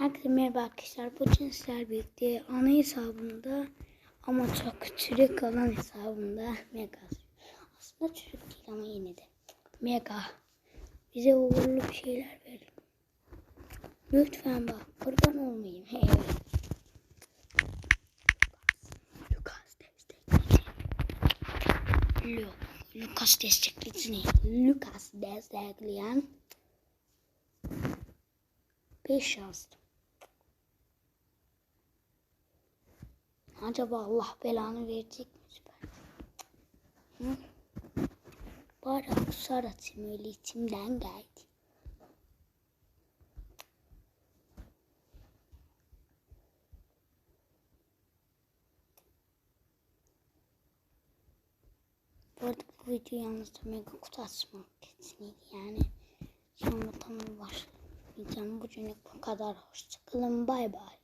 Herkese merhaba arkadaşlar. Bu cinsler birlikte ana hesabımda ama çok çürük olan hesabımda mega. Aslında çürük değil ama yine de. Mega. Bize uğurlu bir şeyler verin. Lütfen bak. Kurban olmayayım. Evet. Lucas destekleyici. Lu Lucas destekleyici. Lucas destekleyen 5 şanslı. Acaba Allah belanı verecek mi süper? Hı? Bari kusar atayım öyle içimden geldi. Bu arada bu video yalnız da mega kutu açmak kesinlikle yani. Sonra tamam başlayacağım. Bugünlük bu kadar. Hoşçakalın. Bay bay.